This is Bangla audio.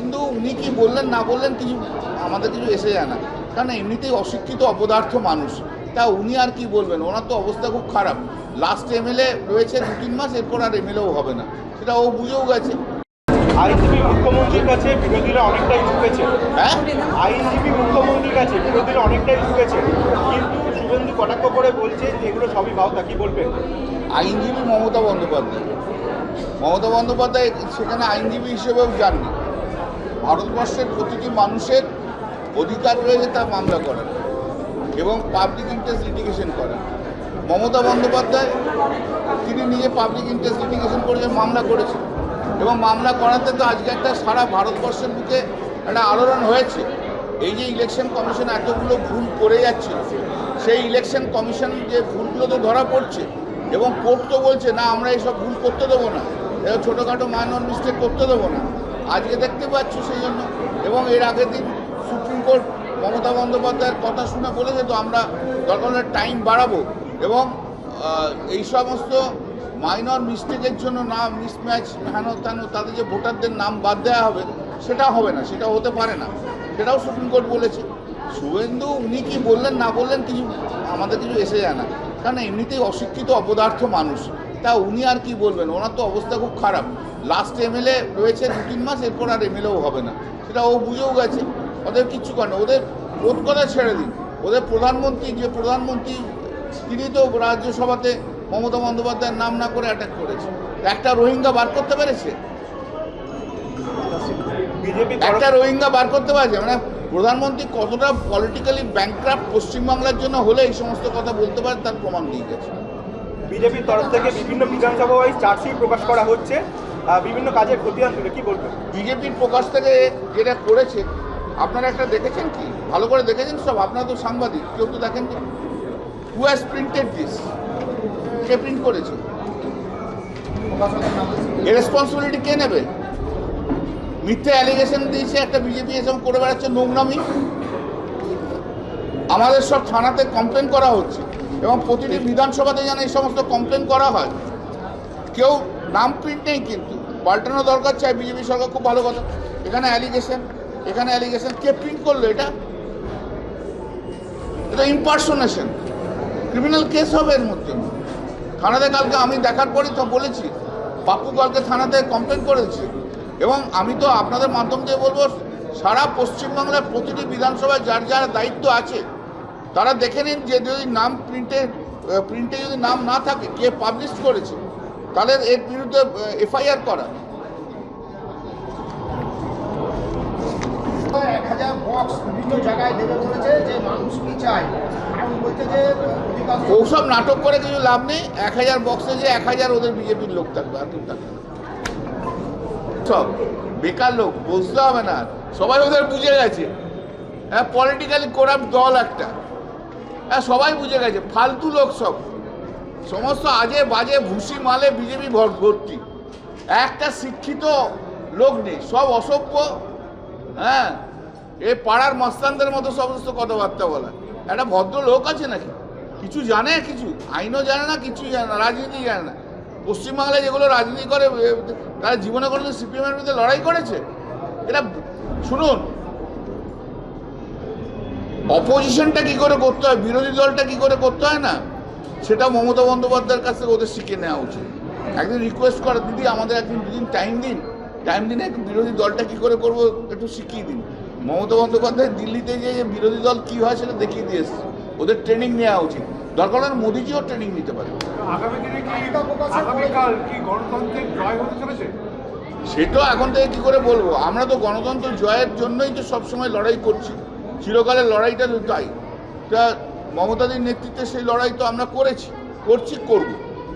শুভেন্দু উনি কি বললেন না বললেন কিছু আমাদের কিছু এসে যায় না। কারণ এমনিতেই অশিক্ষিত অপদার্থ মানুষ। তা উনি আর কি বলবেন? ওনার তো অবস্থা খুব খারাপ। লাস্ট এমএলএ রয়েছে দু তিন মাস এরপর আর এমএলএও হবে না। সেটা ও বুঝেও গেছে। আইনজীবী মুখ্যমন্ত্রীর কাছে বিরোধীরা অনেকটাই ঝুঁকেছে। হ্যাঁ? আইনজীবী মুখ্যমন্ত্রীর কাছে বিরোধীরা অনেকটাই ঝুঁকেছে। কিন্তু শুভেন্দু কটাক্ষ করে বলছে যে এগুলো সবই ভাওতা কি বলবেন আইনজীবী মমতা বন্দ্যোপাধ্যায়। মমতা বন্দ্যোপাধ্যায় সেখানে আইনজীবী হিসেবেও যাননি। ভারতবর্ষের প্রতিটি মানুষের অধিকার রয়েছে তা মামলা করার এবং পাবলিক ইন্টারেস্ট লিটিগেশন করার। মমতা বন্দ্যোপাধ্যায়, তিনি নিজে পাবলিক ইন্টারেস্ট লিটিগেশন করেছেন মামলা করেছেন। এবং মামলা করাতে তো আজকে একটা সারা ভারতবর্ষের বুকে একটা আলোড়ন হয়েছে। এই যে ইলেকশন কমিশন এতগুলো ভুল করে যাচ্ছে, সেই ইলেকশন কমিশন যে ভুলগুলো তো ধরা পড়ছে, এবং কোর্ট তো বলছে, না, আমরা এইসব ভুল করতে দেবো না। ছোটোখাটো মাইনর মিস্টেক করতে দেবো না। আজকে দেখতে পাচ্ছ সেই জন্য এবং এর আগের দিন সুপ্রিম কোর্ট মমতা বন্দ্যোপাধ্যায়ের কথা শুনে বলেছে, তো আমরা দরকার টাইম বাড়াবো। এবং এই সমস্ত মাইনর মিস্টেকের জন্য না, মিসম্যাচ হেন তেন তাদের যে ভোটারদের নাম বাদ দেওয়া হবে, সেটা হবে না, সেটা হতে পারে না। সেটাও সুপ্রিম কোর্ট বলেছে। শুভেন্দু, উনি কি বললেন, না বললেন কিছু আমাদের কিছু এসে যায় না। কারণ এমনিতেই অশিক্ষিত, অপদার্থ মানুষ। তা উনি আর কি বলবেন? ওনার তো অবস্থা খুব খারাপ। লাস্ট এমএলএ রয়েছে দু তিন মাস এরপর আর এমএলএও হবে না। সেটা ও বুঝেও গেছে। ওদের কিচ্ছু করে না ওদের রোধ কথা ছেড়ে দিন। ওদের প্রধানমন্ত্রী যে প্রধানমন্ত্রী তিনি তো রাজ্যসভাতে মমতা বন্দ্যোপাধ্যায়ের নাম না করে অ্যাটাক করেছে। একটা রোহিঙ্গা বার করতে পেরেছে? বিজেপি একটা রোহিঙ্গা বার করতে পারছে? মানে প্রধানমন্ত্রী কতটা পলিটিক্যালি ব্যাংক্রাফ্ট পশ্চিমবাংলার জন্য হলে এই সমস্ত কথা বলতে পারে তার প্রমাণ দিয়ে গেছে। বিজেপির তরফ থেকে বিভিন্ন বিধানসভা ওয়াইজ চার্জশিট প্রকাশ করা হচ্ছে। বিভিন্ন কাজের খতিয়ান তুলে কি বলবেন? বিজেপির প্রকাশ থেকে যেটা করেছে, আপনারা একটা দেখেছেন কি? ভালো করে দেখেছেন সব? আপনারা তো সাংবাদিক, কেউ তো দেখেন কি হু হ্যাজ প্রিন্টেড দিস কে প্রিন্ট করেছে? এর রেসপন্সিবিলিটি কে নেবে? মিথ্যে অ্যালিগেশন দিয়েছে একটা বিজেপি, এসব করে বেড়াচ্ছে নোংরামি। আমাদের সব থানাতে কমপ্লেন করা হচ্ছে এবং প্রতিটি বিধানসভাতে যেন এই সমস্ত কমপ্লেন করা হয়। কেউ নাম প্রিন্ট নেই কিন্তু। পাল্টানো দরকার চাই, বিজেপি সরকার খুব ভালো কথা। এখানে অ্যালিগেশন এখানে অ্যালিগেশন কে প্রিন্ট করল এটা? এটা ইম্পার্সোনেশন ক্রিমিনাল কেস হবে এর মধ্যে। থানাতে কালকে আমি দেখার পরই তো বলেছি। পাপ্পু কালকে থানাতে কমপ্লেন করেছে। এবং আমি তো আপনাদের মাধ্যম দিয়ে বলব, সারা পশ্চিমবাংলার প্রতিটি বিধানসভায় যার যার দায়িত্ব আছে, তারা দেখে নিন যে যদি নাম প্রিন্টে প্রিন্টে যদি নাম না থাকে, কে পাবলিশ করেছে। তাহলে এর বিরুদ্ধে এফআইআর করা। এক হাজার বক্স বিভিন্ন জায়গায় দেবে যে মানুষ কি চায়। ওসব নাটক করে কিছু লাভ নেই। এক হাজার বক্সে যে এক হাজার ওদের বিজেপির লোক থাকবে আর কেউ থাকবে সব বেকার লোক বুঝতে হবে না সবাই ওদের বুঝে গেছে। হ্যাঁ পলিটিক্যালি করাপ্ট দল একটা। হ্যাঁ সবাই বুঝে গেছে। ফালতু লোক সব। সমস্ত আজে বাজে ভুসি মালে বিজেপি ভর্তি। একটা শিক্ষিত লোক নেই, সব অসভ্য হ্যাঁ? এ পাড়ার মস্তানদের মতো সমস্ত কথাবার্তা বলা। একটা ভদ্র লোক আছে নাকি? কিছু জানে? কিছু? আইনও জানে না কিছুই জানে না, রাজনীতি জানে না। পশ্চিমবাংলায় যেগুলো রাজনীতি করে তারা জীবনে কোনো সিপিএমের বিরুদ্ধে লড়াই করেছে? এটা শুনুন। অপোজিশনটা কি করে করতে হয়? বিরোধী দলটা কি করে করতে হয় না? সেটা মমতা বন্দ্যোপাধ্যায়ের কাছ থেকে ওদের শিখে নেওয়া উচিত। একদিন রিকোয়েস্ট করা দিদি আমাদের একদিন দুদিন টাইম দিন। টাইম দিন বিরোধী দলটা কি করে করব একটু শিখিয়ে দিন। মমতা বন্দ্যোপাধ্যায় দিল্লিতে যে বিরোধী দল কী হয় সেটা দেখিয়ে দিয়ে এসছে। ওদের ট্রেনিং নেওয়া উচিত। দরকার হলে মোদিজিও ট্রেনিং নিতে পারে। সেটা এখন থেকে কি করে বলব? আমরা তো গণতন্ত্র জয়ের জন্যই তো সবসময় লড়াই করছি। চিরকালের লড়াইটা তো তাই। তা মমতাদির নেতৃত্বে সেই লড়াই তো আমরা করেছি করছি করব।